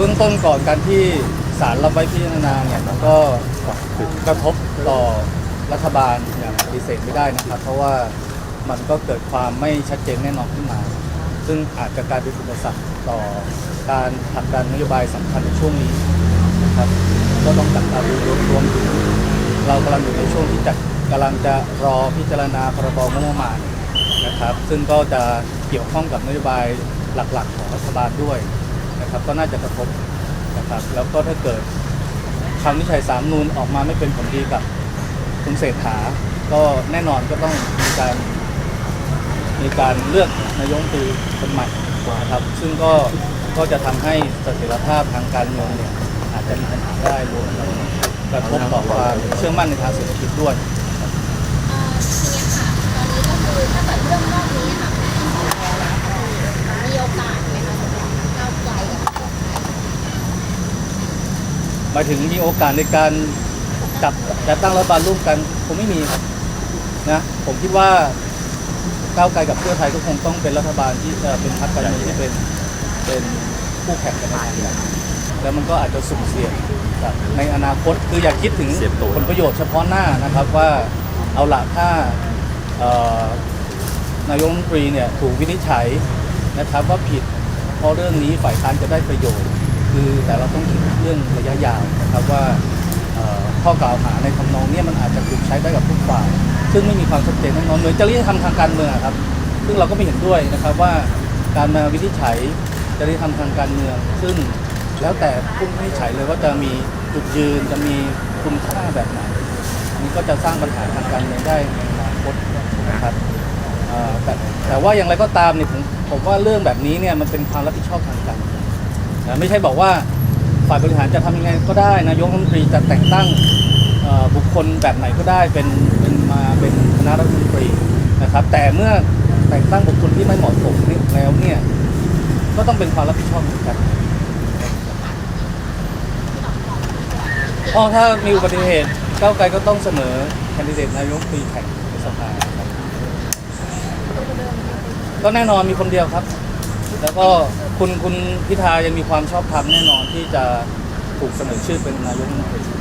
บื้องต้นก่อนการที่ศาลรับไว้พิจารณาเนี่ยมันก็กระทบต่อรัฐบาลอย่างปฏิเสธไม่ได้นะครับ เพราะว่ามันก็เกิดความไม่ชัดเจนแน่นอนขึ้นมา ซึ่งอาจจะกลายเป็นอุปสรรคต่อการผลักดันนโยบายสำคัญในช่วงนี้นะครับ ก็ต้องจับตาดูรวมรวมถึงเรากำลังอยู่ในช่วงที่จะกำลังจะรอพิจารณาพรบงบประมาณนะครับ ซึ่งก็จะเกี่ยวข้องกับนโยบายหลักๆ ของรัฐบาลด้วย นะครับก็น่าจะกระทบนะครับแล้วก็ถ้าเกิดคำวิจัยสามนูนออกมาไม่เป็นผลดีกับคุณเศรษฐา ก็แน่นอนก็ต้องมีการมีการเลือกนายกรัฐมนตรีคนใหม่นะครับ ซึ่งก็ก็จะทำให้เสถียรภาพทางการเมืองเนี่ยอาจจะมีปัญหาได้รวมกระทบต่อความเชื่อมั่นในทางเศรษฐกิจด้วย เอ่อทีเนี้ยค่ะ ตอนนี้ก็คือถ้าเกิดเรื่องรอบนี้ค่ะมีโอกาสไหมคะสำหรับก้าวไกลกับเพื่อไทย หมายถึงมีโอกาสในการจับจัดตั้งรัฐบาลร่วมกันคงไม่มีครับนะผมคิดว่าก้าวไกลกับเพื่อไทยก็คงต้องเป็นรัฐบาลที่จะเป็นพรรคการเมืองที่เป็นเป็นคู่แข่งกันในทางการแล้วมันก็อาจจะสุ่มเสี่ยงกับในอนาคตคืออย่าคิดถึงเสียบตัว ผลประโยชน์เฉพาะหน้านะครับว่าเอาละถ้าเอ่อนายกรัฐมนตรีเนี่ยถูกวินิจฉัยนะครับว่าผิดเพราะเรื่องนี้ฝ่ายค้านจะได้ประโยชน์ คือแต่เราต้องคิดเรื่อง ข้อกล่าวหาในทำนองนี้มันอาจจะถูกใช้ได้กับทุกฝ่าย ซึ่งไม่มีความชัดเจนแน่นอนเหมือนจริยธรรมทางการเมืองครับ ซึ่งเราก็ไม่เห็นด้วยนะครับว่าการมาวินิจฉัยจริยธรรมทางการเมือง ซึ่งแล้วแต่ผู้วินิจฉัยเลยว่าจะมีจุดยืนจะมีคุณค่าแบบไหนนี้ก็จะสร้างปัญหาทางการเมืองได้ในอนาคตนะครับแต่แต่ว่าอย่างไรก็ตามเนี่ยผมผมว่าเรื่องแบบนี้เนี่ยมันเป็นความรับผิดชอบทางการไม่ใช่บอกว่า ฝ่ายบริหารจะทำยังไงก็ได้นายกรัฐมนตรีจะแต่งตั้งบุคคลแบบไหนก็ได้เป็นเป็นมาเป็นคณะรัฐมนตรีนะครับ แต่เมื่อแต่งตั้งบุคคลที่ไม่เหมาะสมนี่แล้วเนี่ยก็ต้องเป็นความรับผิดชอบเหมือนกันอ๋อถ้ามีอุบัติเหตุก้าวไกลก็ต้องเสนอแคนดิเดตนายกรัฐมนตรีแข่งในสภาก็แน่นอนมีคนเดียวครับ แล้วก็คุณคุณพิธายังมีความชอบธรรมแน่นอนที่จะถูกเสนอชื่อเป็นนายกรัฐมนตรี